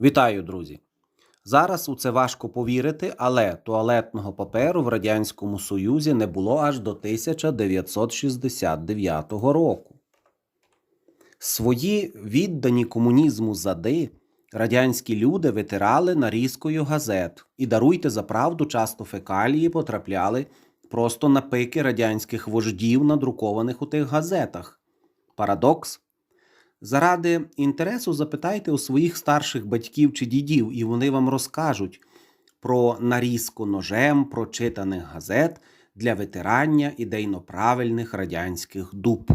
Вітаю, друзі! Зараз у це важко повірити, але туалетного паперу в Радянському Союзі не було аж до 1969 року. Свої віддані комунізму зади радянські люди витирали нарізкою газет і даруйте за правду, часто фекалії потрапляли просто на пики радянських вождів, надрукованих у тих газетах. Парадокс. Заради інтересу запитайте у своїх старших батьків чи дідів, і вони вам розкажуть про нарізку ножем прочитаних газет для витирання ідейно правильних радянських дуб.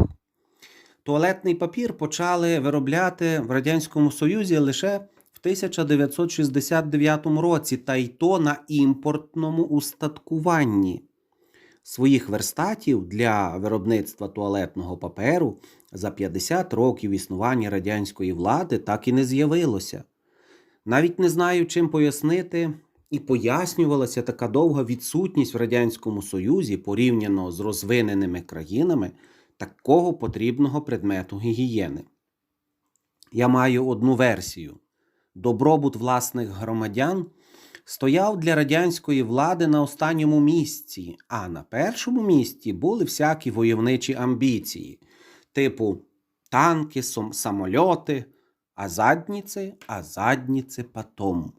Туалетний папір почали виробляти в Радянському Союзі лише в 1969 році, та й то на імпортному устаткуванні. Своїх верстатів для виробництва туалетного паперу за 50 років існування радянської влади так і не з'явилося. Навіть не знаю, чим пояснити, і пояснювалася така довга відсутність в Радянському Союзі порівняно з розвиненими країнами такого потрібного предмету гігієни. Я маю одну версію: добробут власних громадян стояв для радянської влади на останньому місці, а на першому місці були всякі войовничі амбіції, типу танки, самольоти, а задніці, а задніці потом.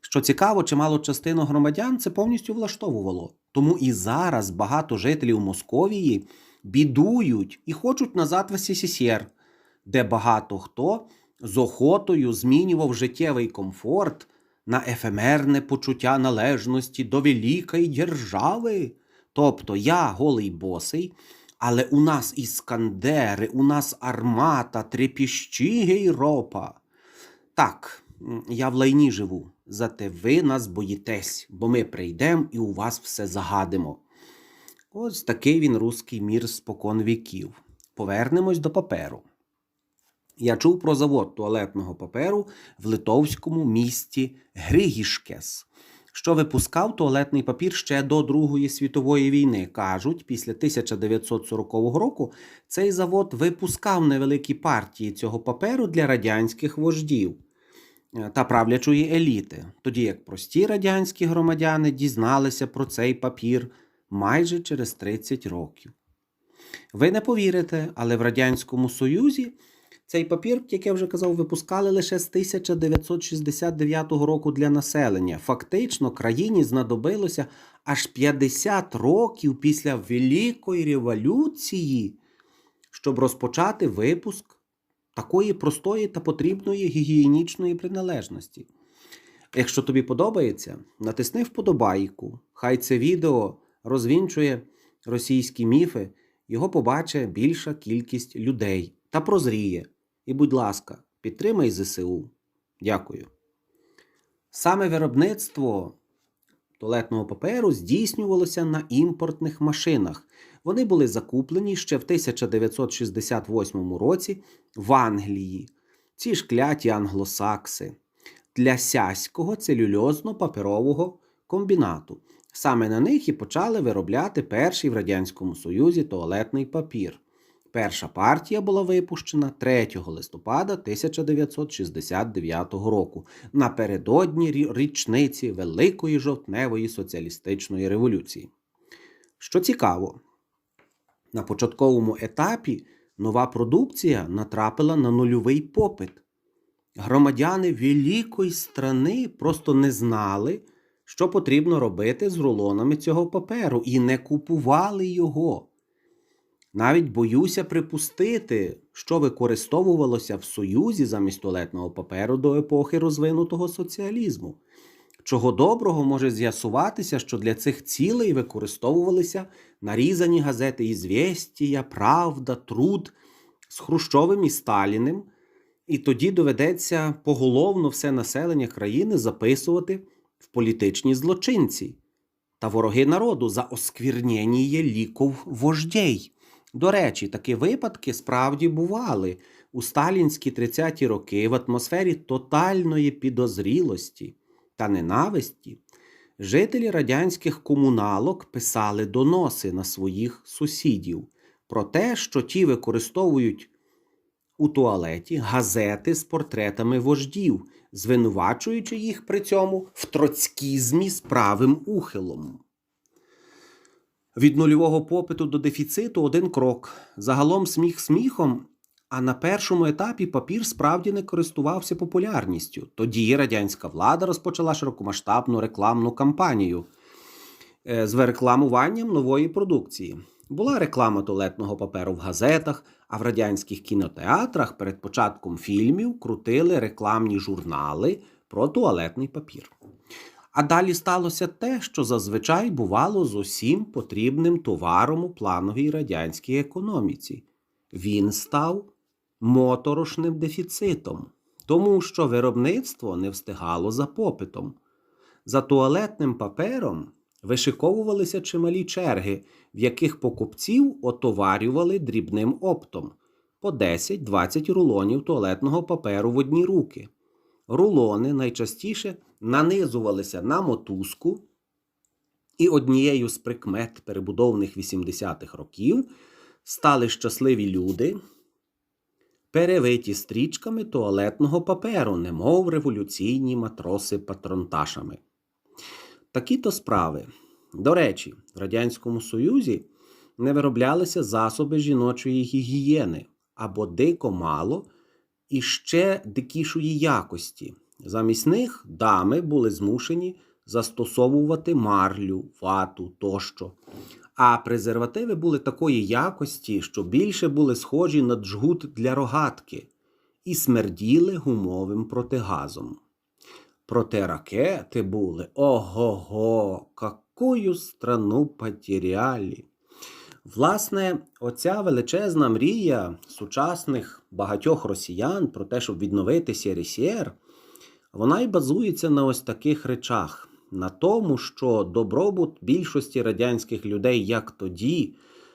Що цікаво, чимало частину громадян це повністю влаштовувало. Тому і зараз багато жителів Московії бідують і хочуть назад в СССР, де багато хто з охотою змінював життєвий комфорт на ефемерне почуття належності до великої держави. Тобто я голий босий, але у нас іскандери, у нас армата, трепіщі гейропа. Так, я в лайні живу, зате ви нас боїтесь, бо ми прийдемо і у вас все загадимо. Ось такий він руський мір спокон віків. Повернемось до паперу. Я чув про завод туалетного паперу в литовському місті Григішкес, що випускав туалетний папір ще до Другої світової війни. Кажуть, після 1940 року цей завод випускав невеликі партії цього паперу для радянських вождів е, та правлячої еліти, тоді як прості радянські громадяни дізналися про цей папір майже через 30 років. Ви не повірите, але в Радянському Союзі цей папір, як я вже казав, випускали лише з 1969 року для населення. Фактично, країні знадобилося аж 50 років після Великої революції, щоб розпочати випуск такої простої та потрібної гігієнічної приналежності. Якщо тобі подобається, натисни вподобайку. Хай це відео розвінчує російські міфи, його побачить більша кількість людей та прозріє. І, будь ласка, підтримай ЗСУ. Дякую. Саме виробництво туалетного паперу здійснювалося на імпортних машинах. Вони були закуплені ще в 1968 році в Англії. Ці ж кляті англосакси для сяського целюльозно-паперового комбінату. Саме на них і почали виробляти перший в Радянському Союзі туалетний папір. Перша партія була випущена 3 листопада 1969 року напередодні річниці Великої жовтневої соціалістичної революції. Що цікаво, на початковому етапі нова продукція натрапила на нульовий попит. Громадяни великої страни просто не знали, що потрібно робити з рулонами цього паперу, і не купували його. Навіть боюся припустити, що використовувалося в Союзі замість туалетного паперу до епохи розвинутого соціалізму. Чого доброго може з'ясуватися, що для цих цілей використовувалися нарізані газети «Ізвєстія», Правда, Труд з Хрущовим і Сталіним, і тоді доведеться поголовно все населення країни записувати в політичні злочинці та вороги народу за осквірнєніє ліков вождей. До речі, такі випадки справді бували у сталінські 30-ті роки в атмосфері тотальної підозрілості та ненависті. Жителі радянських комуналок писали доноси на своїх сусідів про те, що ті використовують у туалеті газети з портретами вождів, звинувачуючи їх при цьому в троцькізмі з правим ухилом. Від нульового попиту до дефіциту один крок. Загалом сміх сміхом, а на першому етапі папір справді не користувався популярністю. Тоді радянська влада розпочала широкомасштабну рекламну кампанію е, з рекламуванням нової продукції. Була реклама туалетного паперу в газетах, а в радянських кінотеатрах перед початком фільмів крутили рекламні журнали про туалетний папір. А далі сталося те, що зазвичай бувало з усім потрібним товаром у плановій радянській економіці. Він став моторошним дефіцитом, тому що виробництво не встигало за попитом. За туалетним папером вишиковувалися чималі черги, в яких покупців отоварювали дрібним оптом по 10-20 рулонів туалетного паперу в одні руки. Рулони найчастіше нанизувалися на мотузку, і однією з прикмет перебудовних 80-х років стали щасливі люди, перевиті стрічками туалетного паперу, немов революційні матроси патронташами. Такі то справи. До речі, в Радянському Союзі не вироблялися засоби жіночої гігієни або дико мало і ще дикішої якості. Замість них дами були змушені застосовувати марлю, вату тощо. А презервативи були такої якості, що більше були схожі на джгут для рогатки і смерділи гумовим протигазом. Проте ракети були ого-го, какую страну потеряли. Власне, оця величезна мрія сучасних багатьох росіян про те, щоб відновити СРСР, вона й базується на ось таких речах: на тому, що добробут більшості радянських людей як тоді,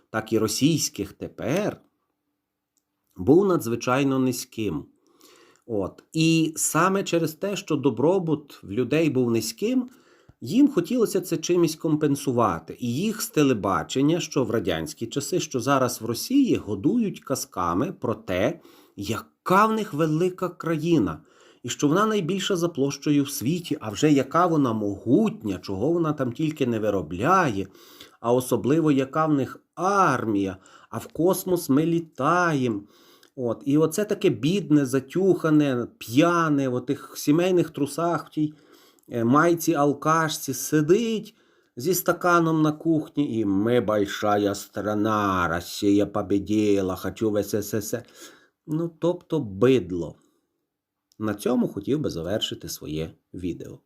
так і російських тепер був надзвичайно низьким. От. І саме через те, що добробут в людей був низьким, їм хотілося це чимось компенсувати. І їх з телебачення, що в радянські часи, що зараз в Росії, годують казками про те, яка в них велика країна, і що вона найбільша за площею в світі, а вже яка вона могутня, чого вона там тільки не виробляє, а особливо яка в них армія, а в космос ми літаємо. От, І оце таке бідне, затюхане, п'яне, в тих сімейних трусах в тій майці алкашці сидить зі стаканом на кухні, і ми большая страна, Росія победила, хочу в СССР. Ну, тобто бидло. На цьому хотів би завершити своє відео.